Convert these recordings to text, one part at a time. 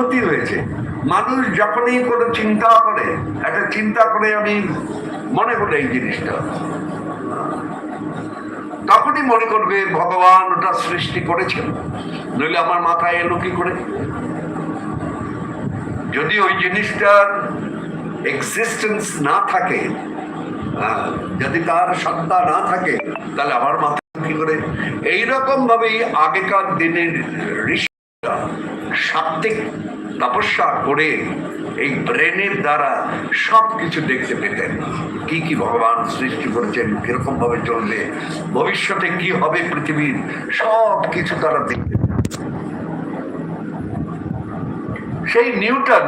ক্ষতি হয়েছে মানুষ যখনই কোনো চিন্তা করে, একটা চিন্তা করে আমি মনে করি এই জিনিসটা। তখনই মনে করবে, ভগবান ওটা সৃষ্টি করেছেন। নইলে আমার মাথায় এলো কি করে? যদি ওই জিনিসটার এক্সিস্টেন্স না থাকে যদি তার সত্তা না থাকে, তাহলে আমার মাথা কি করে? এইরকম ভাবেই আগেকার দিনের ঋষিরা সাত্বিক তপস্যা করে এই ব্রেনের দ্বারা সব কিছু দেখতে পেতেন। কি কি ভগবান সৃষ্টি করেছেন কীরকম ভাবে চলবে, ভবিষ্যতে কি হবে পৃথিবীর সব কিছু তারা দেখতে সেই নিউটন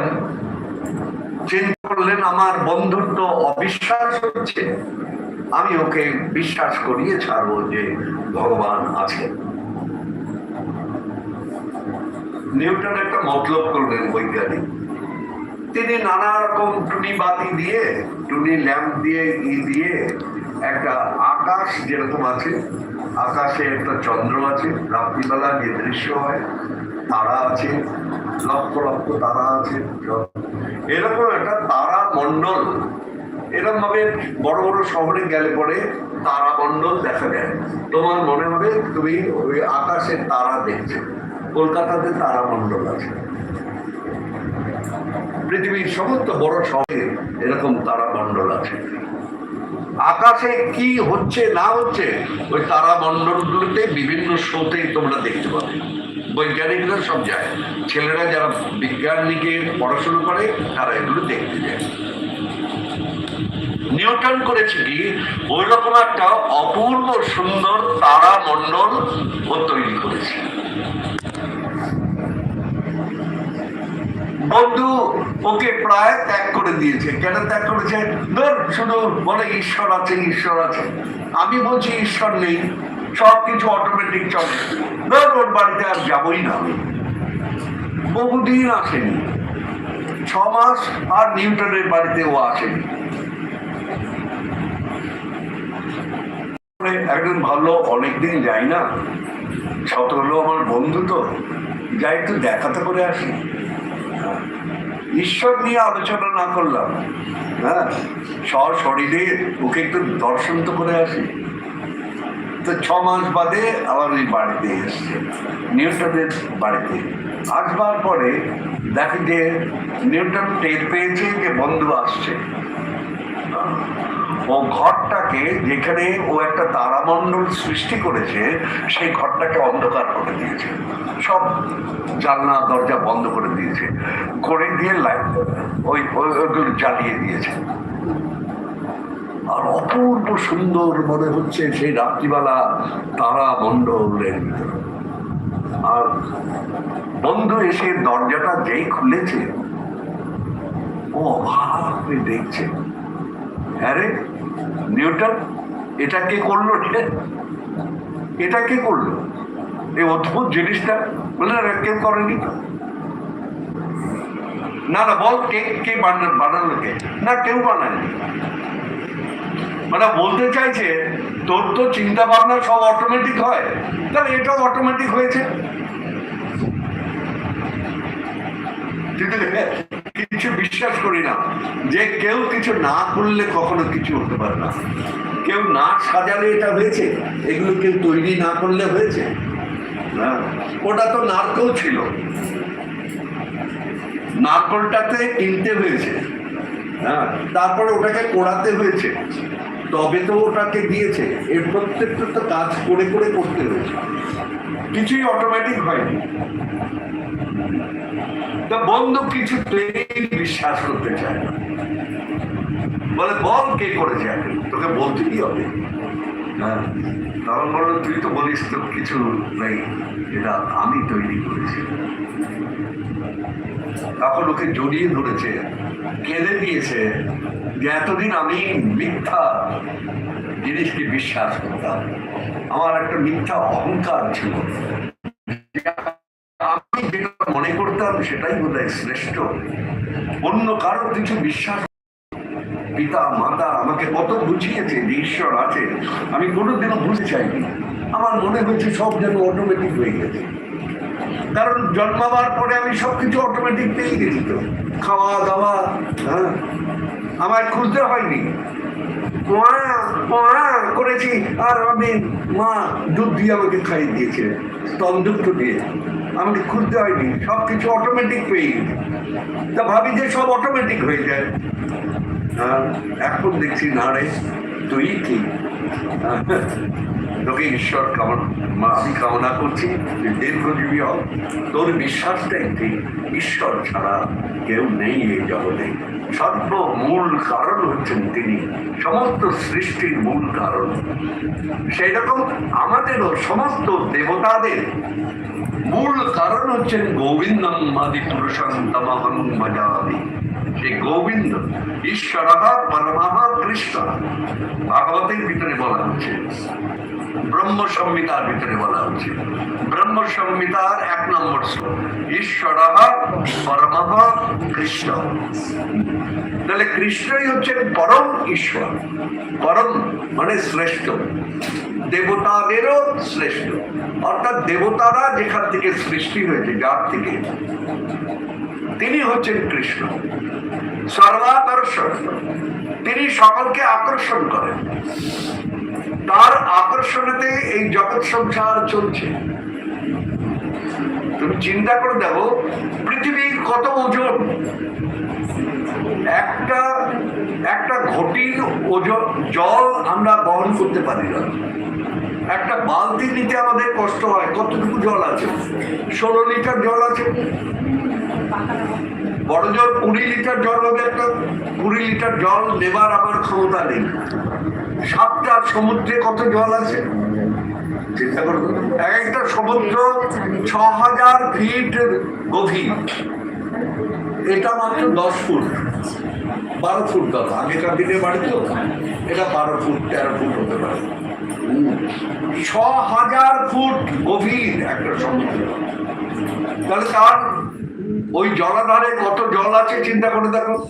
চিন্তা করলেন, আমার বন্ধুর তো অবিশ্বাস হচ্ছে। আমি ওকে বিশ্বাস করিয়ে ছাড়বো যে ভগবান আছেন। নিউটন একটা মতলব করলেন বৈজ্ঞানিক। তিনি নানা রকম টুনি বাতি দিয়ে, টুনি ল্যাম্প দিয়ে, ই দিয়ে একটা আকাশ যেরকম আছে, আকাশে একটা চন্দ্র আছে, রাত্রিবেলা যে দৃশ্য হয়, তারা আছে, লক্ষ লক্ষ তারা আছে এরকম একটা তারা মণ্ডল। এরকম ভাবে বড় বড় শহরে গেলে পরে তারা মণ্ডল দেখা যায়। তোমার মনে হবে তুমি ওই আকাশের তারা দেখছ। কলকাতাতে তারা মণ্ডল আছে। পৃথিবীর সমস্ত বড় শহরে এরকম তারা মণ্ডল আছে। আকাশে কি হচ্ছে, না হচ্ছে, ওই তারা মণ্ডলগুলোতে বিভিন্ন শোতে তোমরা দেখতে পাবে। বৈজ্ঞানিকরা সব যায়। ছেলেরা যারা বিজ্ঞান নিয়ে পড়াশুনো করে, তারা এগুলো দেখতে যায়। নিউটন করেছে কি, ওই রকম একটা অপূর্ব সুন্দর তারামণ্ডল ও তৈরি করেছে। বন্ধু, ওকে প্রায় ত্যাগ করে দিয়েছে। কেন ত্যাগ করেছে? ধর, শুধু বলে ঈশ্বর আছে ঈশ্বর আছে। আমি বলছি ঈশ্বর নেই সব কিছু অটোমেটিক চলে। ধর, ওর বাড়িতে আর যাবই না। বহুদিন আসেনি। ছ মাস আর নিউটনের বাড়িতে ও আসেনি একজন ভাবলো অনেকদিন যাই না। শত হলো আমার বন্ধু তো। যাই একটু দেখাতে করে আসি। ঈশ্বর নিয়ে আলোচনা না করলাম। হ্যাঁ সশরীরে ওকে একটু দর্শন তো করে আসি। তো ছ মাস বাদে আবার ওই বাড়িতে এসছে। নিউটনের বাড়িতে। আসবার পরে দেখে যে নিউটন টের পেয়েছে যে বন্ধু আসছে। ও ঘরটাকে যেখানে ও একটা তারামণ্ডল সৃষ্টি করেছে, সেই ঘরটাকে অন্ধকার করে দিয়েছে। সব জানলা, দরজা বন্ধ করে দিয়েছে। করে দিয়ে লাইট, ওই, ওই- ওইগুলো জ্বালিয়ে দিয়েছে। আর অপূর্ব সুন্দর মনে হচ্ছে সেই রাত্রিবেলা তারা মণ্ডলের ভিতরে। আর বন্ধু এসে দরজাটা যেই খুলেছে, ও হয়ে দেখছে। হ্যাঁ রে, নিউটন, এটা কে করল এটা কে করল? এই অদ্ভুত জিনিসটা বলে না কেউ করেনি না না, বল কে কে বানালো কে? না, কেউ বানায়নি। মানে বলতে চাইছে, তোর তো চিন্তা ভাবনা সব অটোমেটিক হয়। তাহলে এটাও অটোমেটিক হয়েছে। কিছু বিশ্বাস করি না। যে কেউ কিছু না করলে কখনো কিছু হতে পারে না। কেউ না সাজালে এটা হয়েছে? এগুলো কেউ তৈরি না করলে হয়েছে? ওটা তো নারকেল ছিল। নারকলটাতে কিনতে হয়েছে। হ্যাঁ তারপরে ওটাকে কোড়াতে হয়েছে। তবে তো ওটাকে দিয়েছে। এর প্রত্যেকটা তো কাজ করে করে করতে হয়েছে। কিছুই অটোমেটিক হয়নি। তা বন্ধু কিছুতেই বিশ্বাস করতে চায় না। বলে, বল কে করেছে? তোকে বলতেই হবে। হ্যাঁ তখন তুই তো বলিস তো কিছু নেই এটা আমি তৈরি করেছি। তখন ওকে জড়িয়ে ধরেছে, কেঁদে দিয়েছে যে, এতদিন আমি মিথ্যা জিনিসকে বিশ্বাস করতাম। আমার একটা মিথ্যা অহংকার ছিল। যেটা মনে করতাম সেটাই বোধ শ্রেষ্ঠ। অন্য কারোর কিছু বিশ্বাস পিতা, মাতা আমাকে কত বুঝিয়েছে যে ঈশ্বর আছে, আমি কোনোদিনও বুঝতে চাইনি আমার মনে হয়েছে সব যেন অটোমেটিক হয়ে গেছে। কারণ জন্মাবার পরে আমি সব কিছু অটোমেটিক পেয়ে গেছি তো। খাওয়া দাওয়া হ্যাঁ আমায় খুঁজতে হয়নি। মা মা করেছি, আর আমি, মা দুধ দিয়ে আমাকে খাইয়ে দিয়েছে স্তনযুক্ত দিয়ে। আমাকে খুঁজতে হয়নি সব কিছু অটোমেটিক পেয়ে গেছি। তা ভাবি যে সব অটোমেটিক হয়ে যায়। হ্যাঁ এখন দেখছি, না রে, তুই ঠিক তোকে ঈশ্বর কামনা আমি কামনা করছি দীর্ঘজীবী হোক তোর বিশ্বাসটাই ঠিক ঈশ্বর ছাড়া কেউ নেই এই জগতে। সর্বমূল কারণ হচ্ছেন তিনি, সমস্ত সৃষ্টির মূল কারণ। সেই রকম আমাদেরও সমস্ত দেবতাদের মূল কারণ হচ্ছেন গোবিন্দম আদি পুরুষং তমহং ভজামি। গোবিন্দ ঈশ্বর পরমাহা, কৃষ্ণ। ভাগবতের ভিতরে বলা হচ্ছে। ব্রহ্ম সংহিতার ভিতরে বলা হচ্ছে। ব্রহ্ম সংহিতার এক নম্বর শ্লোক ঈশ্বর পরমহ, কৃষ্ণ। তাহলে কৃষ্ণই হচ্ছেন পরম ঈশ্বর। পরম মানে শ্রেষ্ঠ। দেবতাদেরও শ্রেষ্ঠ। অর্থাৎ দেবতারা যেখান থেকে সৃষ্টি হয়েছে, যার থেকে। তিনি হচ্ছেন কৃষ্ণ। সর্বাকর্ষণ তিনি সকলকে আকর্ষণ করেন। তার আকর্ষণেতে এই জগৎ সংসার চলছে। তুমি চিন্তা করে দেখো পৃথিবী কত ওজন? একটা একটা ঘটির ওজন, জল আমরা বহন করতে পারি না। একটা বালতি নিতে আমাদের কষ্ট হয়, কতটুকু জল আছে? ষোলো লিটার জল আছে। বড় জল কুড়ি লিটার জল হবে একটা, কুড়ি লিটার জল নেবার আমার ক্ষমতা নেই। সাতটা সমুদ্রে কত জল আছে? এক একটা সমুদ্র ছ হাজার ফিট গভীর। এটা মাত্র দশ ফুট। বারো ফুট কথা আগেকার দিনে বাড়ি তো। এটা বারো ফুট, তেরো ফুট হতে পারে। ছ হাজার ফুট গভীর একটা সমুদ্র। তাহলে তার ওই জলাধারে কত জল আছে চিন্তা করে দেখো।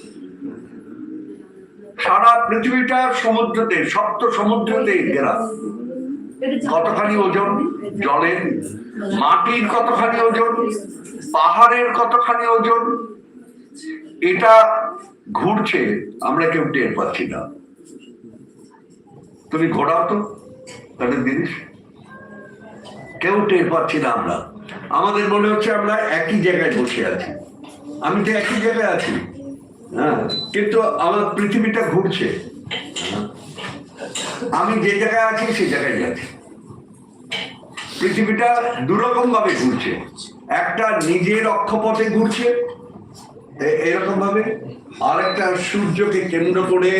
সারা পৃথিবীটা সমুদ্রতে, সপ্ত সমুদ্রতে ঘেরা। কতখানি ওজন? জলের। মাটির কতখানি ওজন? পাহাড়ের কতখানি ওজন? এটা ঘুরছে, আমরা কেউ টের পাচ্ছি না। তুমি ঘোরাও তো, তাদের জিনিস। কেউ টের পাচ্ছি না আমরা। আমাদের মনে হচ্ছে আমরা একই জায়গায় বসে আছি। আমি তো একই জায়গায় আছি। হ্যাঁ কিন্তু আমার পৃথিবীটা ঘুরছে। আমি যে জায়গায় আছি সেই জায়গায় যাচ্ছি। পৃথিবীটা দুরকম ভাবে ঘুরছে। একটা নিজের অক্ষপথে ঘুরছে এরকম ভাবে আর একটা সূর্যকে কেন্দ্র করে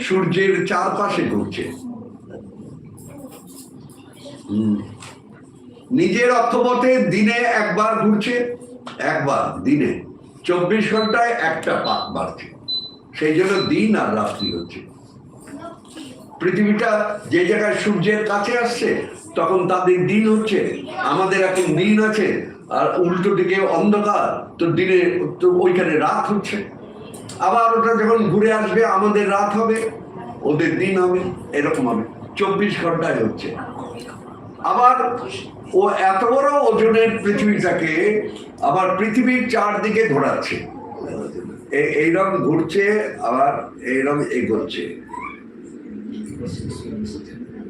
সূর্যের চারপাশে ঘুরছে। হুম। নিজের অক্ষপথে দিনে একবার ঘুরছে, একবার দিনে। চব্বিশ ঘন্টায় একটা পাক বাড়ছে সেই জন্য দিন আর রাত্রি হচ্ছে। পৃথিবীটা যে জায়গায় সূর্যের কাছে আসছে, তখন তাদের দিন হচ্ছে। আমাদের এখন দিন আছে, আর উল্টো দিকে অন্ধকার, তো দিনে, তো ওইখানে রাত হচ্ছে। আবার ওটা যখন ঘুরে আসবে, আমাদের রাত হবে, ওদের দিন হবে, এরকম হবে। চব্বিশ ঘন্টায় হচ্ছে। আবার ও এত বড় ওজনের পৃথিবীটাকে আবার পৃথিবীর চারদিকে ঘোরাচ্ছে। এইরকম ঘুরছে, আবার এইরকম এগোচ্ছে।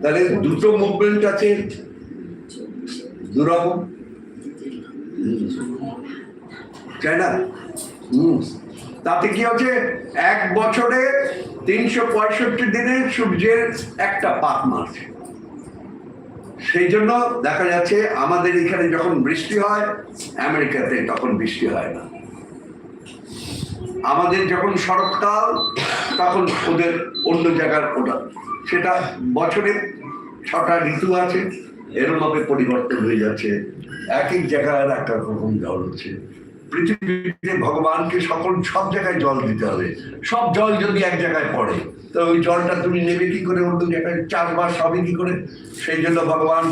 তাহলে দুটো মুভমেন্ট আছে। দুরকম। তাই না? হুম। তাতে কি হচ্ছে? এক বছরে তিনশো পঁয়ষট্টি দিনে সূর্যের একটা পাক মারছে। সেই জন্য দেখা যাচ্ছে আমাদের এখানে যখন বৃষ্টি হয়, আমেরিকাতে তখন বৃষ্টি হয় না। আমাদের যখন শরৎকাল, তখন ওদের অন্য জায়গার ওটা, সেটা বছরে ছটা ঋতু আছে এরমভাবে পরিবর্তন হয়ে যাচ্ছে। এক এক জায়গায় এক এক রকম জল হচ্ছে। পৃথিবীতে ভগবানকে সকল, সব জায়গায় জল দিতে হবে। সব জল যদি এক জায়গায় পড়ে, তো ওই জলটা তুমি নেবে কি করে? অন্য জায়গায় চাষবাস হবে কি করে? সেই জন্য ভগবান